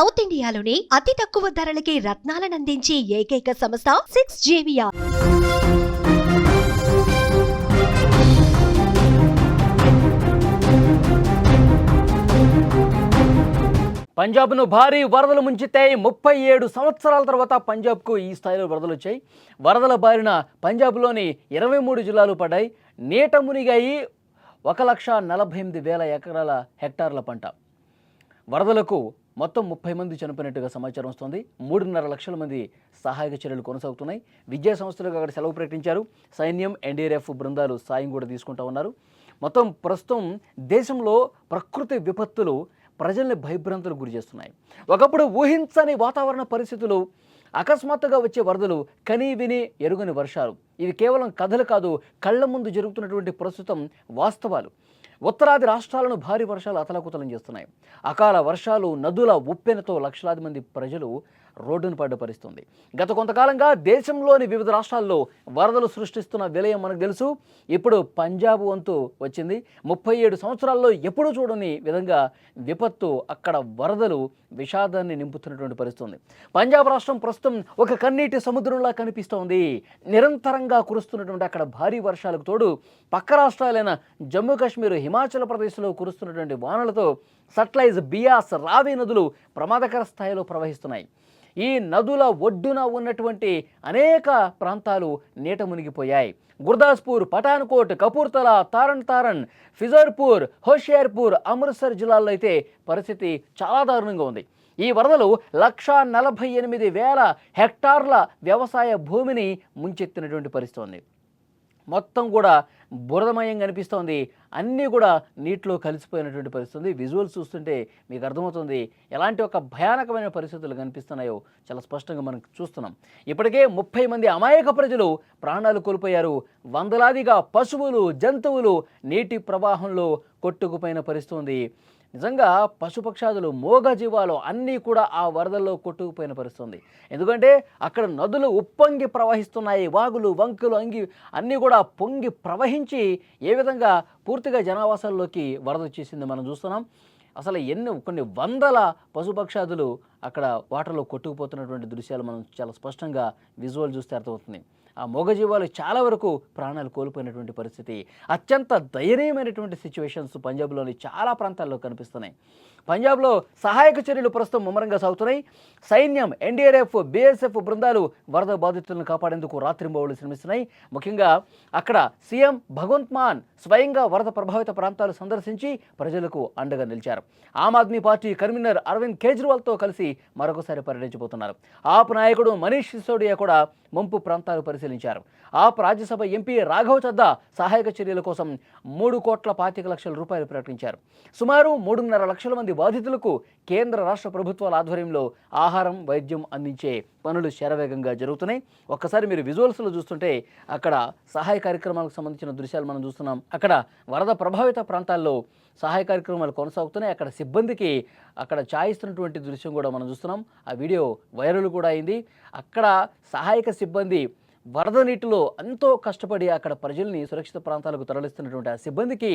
South ఇండియాలోని అతి తక్కువ ధరలకి రత్నాలనందించే ఏకైక సంస్థ సిక్స్ జేవియా పంజాబ్ను భారీ వరదలు ముంచితే ముప్పై ఏడు సంవత్సరాల తర్వాత పంజాబ్కు ఈ స్థాయిలో వరదలు వచ్చాయి. వరదల బారిన పంజాబ్లోని ఇరవై మూడు జిల్లాలు పడ్డాయి. నీట మునిగాయి ఒక లక్ష నలభై ఎనిమిది వేల ఎకరాల హెక్టార్ల పంట. వరదలకు మొత్తం ముప్పై మంది చనిపోయినట్టుగా సమాచారం వస్తోంది. మూడున్నర లక్షల మంది సహాయక చర్యలు కొనసాగుతున్నాయి. విద్యా సంస్థలకు అక్కడ సెలవు ప్రకటించారు. సైన్యం ఎన్డీఆర్ఎఫ్ బృందాలు సాయం కూడా తీసుకుంటా ఉన్నారు. మొత్తం ప్రస్తుతం దేశంలో ప్రకృతి విపత్తులు ప్రజల్ని భయభ్రాంతులకు గురి చేస్తున్నాయి. ఒకప్పుడు ఊహించని వాతావరణ పరిస్థితులు అకస్మాత్తుగా వచ్చే వరదలు కని విని ఎరుగని వర్షాలు ఇవి కేవలం కథలు కాదు కళ్ళ ముందు జరుగుతున్నటువంటి ప్రస్తుతం వాస్తవాలు. ఉత్తరాది రాష్ట్రాలను భారీ వర్షాలు అతలకుతలం చేస్తున్నాయి. అకాల వర్షాలు నదుల ఉప్పెనతో లక్షలాది మంది ప్రజలు రోడ్డును పడ్డ పరిస్థితుంది గత కొంతకాలంగా దేశంలోని వివిధ రాష్ట్రాల్లో వరదలు సృష్టిస్తున్న విలయం మనకు తెలుసు. ఇప్పుడు పంజాబ్ వంతు వచ్చింది. ముప్పై ఏడు సంవత్సరాల్లో ఎప్పుడూ చూడని విధంగా విపత్తు అక్కడ వరదలు విషాదాన్ని నింపుతున్నటువంటి పరిస్థితుంది. పంజాబ్ రాష్ట్రం ప్రస్తుతం ఒక కన్నీటి సముద్రంలా కనిపిస్తోంది. నిరంతరంగా కురుస్తున్నటువంటి అక్కడ భారీ వర్షాలకు తోడు పక్క రాష్ట్రాలైన జమ్మూ కాశ్మీర్ హిమాచల్ ప్రదేశ్లో కురుస్తున్నటువంటి వానలతో సట్లైజ్ బియాస్ రావి నదులు ప్రమాదకర స్థాయిలో ప్రవహిస్తున్నాయి. ఈ నదుల ఒడ్డున ఉన్నటువంటి అనేక ప్రాంతాలు నీట మునిగిపోయాయి. గుర్దాస్పూర్ పఠాన్కోట్ కపూర్తలా తారణ్ తారన్ ఫిజర్పూర్ హోషియార్పూర్ అమృత్సర్ జిల్లాల్లో అయితే పరిస్థితి చాలా దారుణంగా ఉంది. ఈ వరదలు లక్షా నలభై ఎనిమిది వేల హెక్టార్ల వ్యవసాయ భూమిని ముంచెత్తినటువంటి పరిస్థితి ఉంది. మొత్తం కూడా బురదమయం కనిపిస్తోంది. అన్నీ కూడా నీటిలో కలిసిపోయినటువంటి పరిస్థితి విజువల్స్ చూస్తుంటే మీకు అర్థమవుతుంది ఎలాంటి ఒక భయానకమైన పరిస్థితులు కనిపిస్తున్నాయో. చాలా స్పష్టంగా మనం చూస్తున్నాం. ఇప్పటికే ముప్పై మంది అమాయక ప్రజలు ప్రాణాలు కోల్పోయారు. వందలాదిగా పశువులు జంతువులు నీటి ప్రవాహంలో కొట్టుకుపోయిన పరిస్థితి ఉంది నిజంగా పశుపక్షాదులు మూగజీవాలు అన్నీ కూడా ఆ వరదల్లో కొట్టుకుపోయిన పరిస్థితుంది. ఎందుకంటే అక్కడ నదులు ఉప్పొంగి ప్రవహిస్తున్నాయి వాగులు వంకులు అంగి అన్నీ కూడా పొంగి ప్రవహించి ఏ విధంగా పూర్తిగా జనావాసాల్లోకి వరద వచ్చేసింది మనం చూస్తున్నాం. అసలు ఎన్ని కొన్ని వందల పశుపక్షాదులు అక్కడ వాటర్లో కొట్టుకుపోతున్నటువంటి దృశ్యాలు మనం చాలా స్పష్టంగా విజువల్ చూస్తే అర్థమవుతుంది. ఆ మూగజీవాలు చాలా వరకు ప్రాణాలు కోల్పోయినటువంటి పరిస్థితి. అత్యంత దయనీయమైనటువంటి సిచ్యువేషన్స్ పంజాబ్లోని చాలా ప్రాంతాల్లో కనిపిస్తున్నాయి. పంజాబ్లో సహాయక చర్యలు ప్రస్తుతం ముమ్మరంగా సాగుతున్నాయి. సైన్యం ఎన్డీఆర్ఎఫ్ బీఎస్ఎఫ్ బృందాలు వరద బాధితులను కాపాడేందుకు రాత్రింబవులు శ్రమిస్తున్నాయి ముఖ్యంగా అక్కడ సీఎం భగవంత్ మాన్ స్వయంగా వరద ప్రభావిత ప్రాంతాలు సందర్శించి ప్రజలకు అండగా నిలిచారు. ఆమ్ ఆద్మీ పార్టీ కన్వీనర్ అరవింద్ కేజ్రీవాల్తో కలిసి మరొకసారి పర్యటించబోతున్నారు. ఆప్ నాయకుడు మనీష్ సిసోడియా కూడా ముంపు ప్రాంతాలు పరిస్థితి పరిశీలించారు. ఆప్ రాజ్యసభ ఎంపీ రాఘవ్ చద్దా సహాయక చర్యల కోసం మూడు కోట్ల పాతిక లక్షల రూపాయలు ప్రకటించారు. సుమారు మూడున్నర లక్షల మంది బాధితులకు కేంద్ర రాష్ట్ర ప్రభుత్వాల ఆధ్వర్యంలో ఆహారం వైద్యం అందించే పనులు శరవేగంగా జరుగుతున్నాయి. ఒక్కసారి మీరు విజువల్స్లో చూస్తుంటే అక్కడ సహాయ కార్యక్రమాలకు సంబంధించిన దృశ్యాలు మనం చూస్తున్నాం. అక్కడ వరద ప్రభావిత ప్రాంతాల్లో సహాయ కార్యక్రమాలు కొనసాగుతున్నాయి. అక్కడ సిబ్బందికి అక్కడ చాయిస్తున్నటువంటి దృశ్యం కూడా మనం చూస్తున్నాం. ఆ వీడియో వైరల్ కూడా అయింది. అక్కడ సహాయక సిబ్బంది వరద నీటిలో ఎంతో కష్టపడి అక్కడ ప్రజల్ని సురక్షిత ప్రాంతాలకు తరలిస్తున్నటువంటి ఆ సిబ్బందికి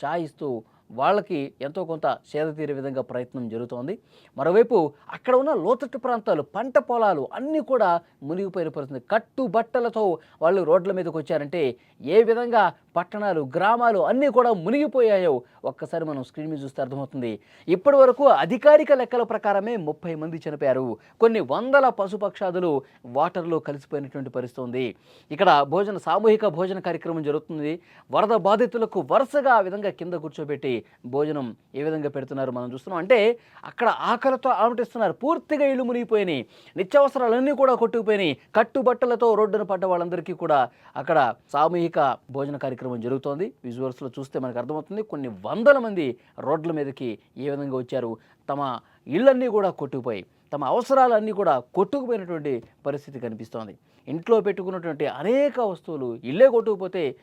చాయిస్తూ వాళ్ళకి ఎంతో కొంత సేద తీరే విధంగా ప్రయత్నం జరుగుతోంది. మరోవైపు అక్కడ ఉన్న లోతట్టు ప్రాంతాలు పంట పొలాలు అన్నీ కూడా మునిగిపోయిన పరిస్థితి కట్టు బట్టలతో వాళ్ళు రోడ్ల మీదకి వచ్చారంటే ఏ విధంగా పట్టణాలు గ్రామాలు అన్నీ కూడా మునిగిపోయాయో ఒక్కసారి మనం స్క్రీన్ మీద చూస్తే అర్థమవుతుంది. ఇప్పటి వరకు అధికారిక లెక్కల ప్రకారమే ముప్పై మంది చనిపోయారు. కొన్ని వందల పశుపక్షాదులు వాటర్లో కలిసిపోయినటువంటి పరిస్థితి ఉంది. ఇక్కడ భోజన సామూహిక భోజన కార్యక్రమం జరుగుతుంది. వరద బాధితులకు వరుసగా ఆ విధంగా కింద కూర్చోబెట్టి భోజనం ఏ విధంగా పెడుతున్నారు మనం చూస్తున్నాం. అంటే అక్కడ ఆకలితో ఆమటిస్తున్నారు. పూర్తిగా ఇల్లు మునిగిపోయినాయి. నిత్యావసరాలన్నీ కూడా కొట్టుకుపోయినాయి. కట్టుబట్టలతో రోడ్డున పడ్డ వాళ్ళందరికీ కూడా అక్కడ సామూహిక భోజన కార్యక్రమం జరుగుతోంది. విజువల్స్లో చూస్తే మనకు అర్థమవుతుంది. కొన్ని వందల మంది రోడ్ల మీదకి ఏ విధంగా వచ్చారు. తమ ఇళ్ళన్నీ కూడా కొట్టుకుపోయి తమ అవసరాలన్నీ కూడా కొట్టుకుపోయినటువంటి పరిస్థితి కనిపిస్తోంది. ఇంట్లో పెట్టుకున్నటువంటి అనేక వస్తువులు ఇల్లే కొట్టుకుపోతే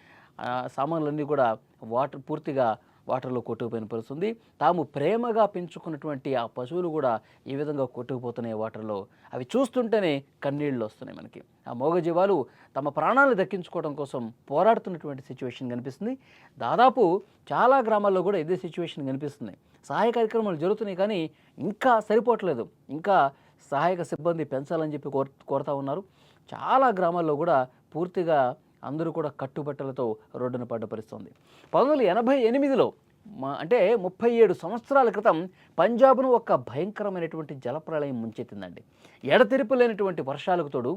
సామాన్లన్నీ కూడా వాటర్ పూర్తిగా వాటర్లో కొట్టుకుపోయిన పరిస్థితుంది. తాము ప్రేమగా పెంచుకున్నటువంటి ఆ పశువులు కూడా ఈ విధంగా కొట్టుకుపోతున్నాయి వాటర్లో. అవి చూస్తుంటేనే కన్నీళ్ళు వస్తున్నాయి మనకి. ఆ మూగజీవాలు తమ ప్రాణాలను దక్కించుకోవడం కోసం పోరాడుతున్నటువంటి సిచ్యువేషన్ కనిపిస్తుంది. దాదాపు చాలా గ్రామాల్లో కూడా ఇదే సిచ్యువేషన్ కనిపిస్తుంది. సహాయ కార్యక్రమాలు జరుగుతున్నాయి కానీ ఇంకా సరిపోవట్లేదు. ఇంకా సహాయక సిబ్బంది పెంచాలని చెప్పి కోర్ కోరుతా ఉన్నారు. చాలా గ్రామాల్లో కూడా పూర్తిగా అందరూ కూడా కట్టుబట్టలతో రోడ్డున పడ్డ పరిస్థితుంది. పంతొమ్మిది వందల ఎనభై ఎనిమిదిలో మా అంటే ముప్పై ఏడు సంవత్సరాల క్రితం పంజాబ్ను ఒక భయంకరమైనటువంటి జలప్రళయం ముంచెత్తిందండి. ఎడతెరిపి లేనటువంటి వర్షాలకు తోడు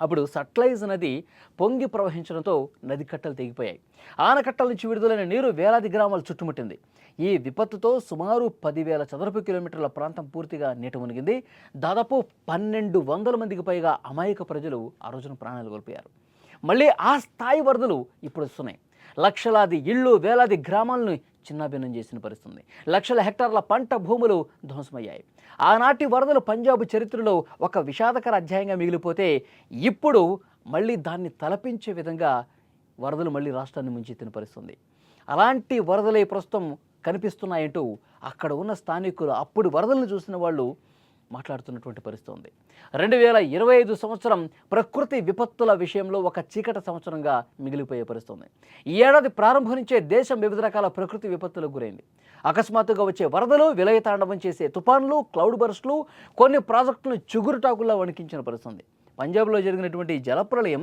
అప్పుడు సట్లైజ్ నది పొంగి ప్రవహించడంతో నది కట్టలు తెగిపోయాయి. ఆనకట్టల నుంచి విడుదలైన నీరు వేలాది గ్రామాలు చుట్టుముట్టింది. ఈ విపత్తుతో సుమారు పదివేల చదరపు కిలోమీటర్ల ప్రాంతం పూర్తిగా నీట మునిగింది. దాదాపు పన్నెండు వందల మందికి పైగా అమాయక ప్రజలు ఆ రోజున ప్రాణాలు కోల్పోయారు. మళ్ళీ ఆ స్థాయి వరదలు ఇప్పుడు వస్తున్నాయి. లక్షలాది ఇళ్ళు వేలాది గ్రామాలను చిన్నాభిన్నం చేసిన పరిస్థితుంది. లక్షల హెక్టార్ల పంట భూములు ధ్వంసమయ్యాయి. ఆనాటి వరదలు పంజాబ్ చరిత్రలో ఒక విషాదకర అధ్యాయంగా మిగిలిపోతే ఇప్పుడు మళ్ళీ దాన్ని తలపించే విధంగా వరదలు మళ్ళీ రాష్ట్రాన్ని ముంచెత్తిన పరిస్థితుంది. అలాంటి వరదలే ప్రస్తుతం కనిపిస్తున్నాయంటూ అక్కడ ఉన్న స్థానికులు అప్పుడు వరదలను చూసిన వాళ్ళు మాట్లాడుతున్నటువంటి పరిస్థితి ఉంది. రెండు వేల ఇరవై ఐదు సంవత్సరం ప్రకృతి విపత్తుల విషయంలో ఒక చీకటి సంవత్సరంగా మిగిలిపోయే పరిస్థితి ఉంది. ఈ ఏడాది ప్రారంభం నుంచే దేశం వివిధ రకాల ప్రకృతి విపత్తులకు గురైంది. అకస్మాత్తుగా వచ్చే వరదలు విలయతాండవం చేసే తుఫాన్లు క్లౌడ్ బర్స్ట్లు కొన్ని ప్రాజెక్టులను చిగురుటాకుల్లా వణికించిన పరిస్థితి ఉంది. పంజాబ్లో జరిగినటువంటి జలప్రలయం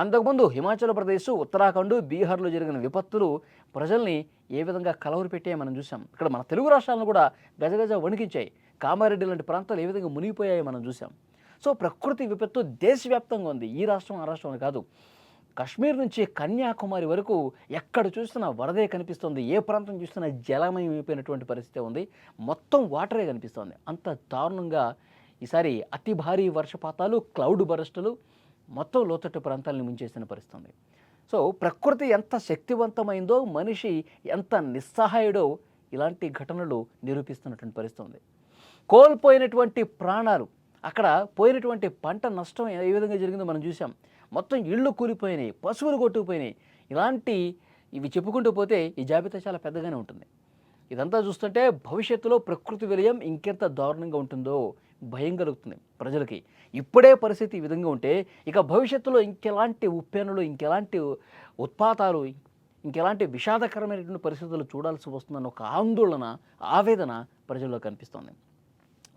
అంతకుముందు హిమాచల్ ప్రదేశ్ ఉత్తరాఖండ్ బీహార్లో జరిగిన విపత్తులు ప్రజల్ని ఏ విధంగా కలవరు పెట్టాయో మనం చూసాం ఇక్కడ మన తెలుగు రాష్ట్రాలను కూడా గజగజ వణికించాయి. కామారెడ్డి లాంటి ప్రాంతాలు ఏ విధంగా మునిగిపోయాయో మనం చూసాం సో ప్రకృతి విపత్తు దేశవ్యాప్తంగా ఉంది. ఈ రాష్ట్రం ఆ రాష్ట్రం కాదు. కాశ్మీర్ నుంచి కన్యాకుమారి వరకు ఎక్కడ చూసినా వరదే కనిపిస్తుంది. ఏ ప్రాంతం చూసినా జలమయం అయిపోయినటువంటి పరిస్థితి ఉంది. మొత్తం వాటరే కనిపిస్తుంది. అంత దారుణంగా ఈసారి అతి భారీ వర్షపాతాలు క్లౌడ్ బరస్టులు మొత్తం లోతట్టు ప్రాంతాలను ముంచేసిన పరిస్థితి ఉంది. సో ప్రకృతి ఎంత శక్తివంతమైందో మనిషి ఎంత నిస్సహాయుడో ఇలాంటి ఘటనలు నిరూపిస్తున్నటువంటి పరిస్థితి ఉంది. కోల్పోయినటువంటి ప్రాణాలు అక్కడ పోయినటువంటి పంట నష్టం ఏ విధంగా జరిగిందో మనం చూసాం మొత్తం ఇళ్ళు కూలిపోయినాయి పశువులు కొట్టుకుపోయినాయి. ఇలాంటి ఇవి చెప్పుకుంటూ పోతే ఈ జాబితా చాలా పెద్దగానే ఉంటుంది. ఇదంతా చూస్తుంటే భవిష్యత్తులో ప్రకృతి విలయం ఇంకెంత దారుణంగా ఉంటుందో భయం కలుగుతుంది ప్రజలకి. ఇప్పుడే పరిస్థితి ఈ విధంగా ఉంటే ఇక భవిష్యత్తులో ఇంకెలాంటి ఉప్పెనులు ఇంకెలాంటి ఉత్పాతాలు ఇంకెలాంటి విషాదకరమైనటువంటి పరిస్థితులు చూడాల్సి వస్తుందన్న ఒక ఆందోళన ఆవేదన ప్రజల్లో కనిపిస్తోంది.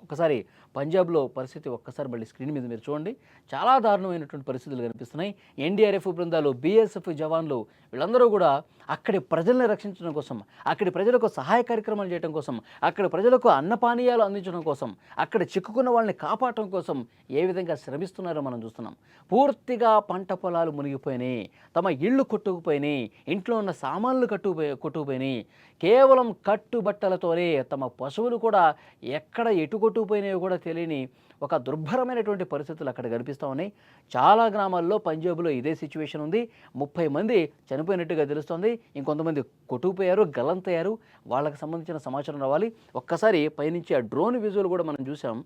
ఒకసారి పంజాబ్లో పరిస్థితి ఒక్కసారి మళ్ళీ స్క్రీన్ మీద మీరు చూడండి. చాలా దారుణమైనటువంటి పరిస్థితులు కనిపిస్తున్నాయి. ఎన్డీఆర్ఎఫ్ బృందాలు బీఎస్ఎఫ్ జవాన్లు వీళ్ళందరూ కూడా అక్కడి ప్రజల్ని రక్షించడం కోసం అక్కడి ప్రజలకు సహాయ కార్యక్రమాలు చేయడం కోసం అక్కడి ప్రజలకు అన్నపానీయాలు అందించడం కోసం అక్కడ చిక్కుకున్న వాళ్ళని కాపాడటం కోసం ఏ విధంగా శ్రమిస్తున్నారో మనం చూస్తున్నాం. పూర్తిగా పంట పొలాలు మునిగిపోయినాయి. తమ ఇళ్ళు కొట్టుకుపోయినాయి. ఇంట్లో ఉన్న సామాన్లు కట్టుకుపోయి కొట్టుకుపోయినాయి. కేవలం కట్టుబట్టలతోనే తమ పశువులు కూడా ఎక్కడ ఎటు కొట్టుకుపోయినాయో కూడా తెలియని ఒక దుర్భరమైనటువంటి పరిస్థితులు అక్కడ కనిపిస్తూ ఉన్నాయి. చాలా గ్రామాల్లో పంజాబ్లో ఇదే సిచ్యువేషన్ ఉంది. ముప్పై మంది చనిపోయినట్టుగా తెలుస్తోంది. ఇంకొంతమంది కొట్టుకుపోయారు గల్లంతయ్యారు. వాళ్ళకి సంబంధించిన సమాచారం రావాలి. ఒక్కసారి పైనుంచి ఆ డ్రోన్ విజువల్ కూడా మనం చూసాం.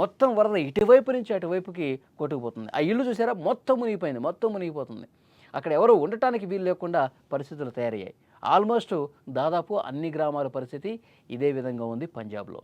మొత్తం వరద ఇటువైపు నుంచి అటువైపుకి కొట్టుకుపోతుంది. ఆ ఇల్లు చూసారా? మొత్తం మునిగిపోయింది. మొత్తం మునిగిపోతుంది. అక్కడ ఎవరు ఉండటానికి వీలు లేకుండా పరిస్థితులు తయారయ్యాయి. ఆల్మోస్ట్ దాదాపు అన్ని గ్రామాల పరిస్థితి ఇదే విధంగా ఉంది పంజాబ్లో.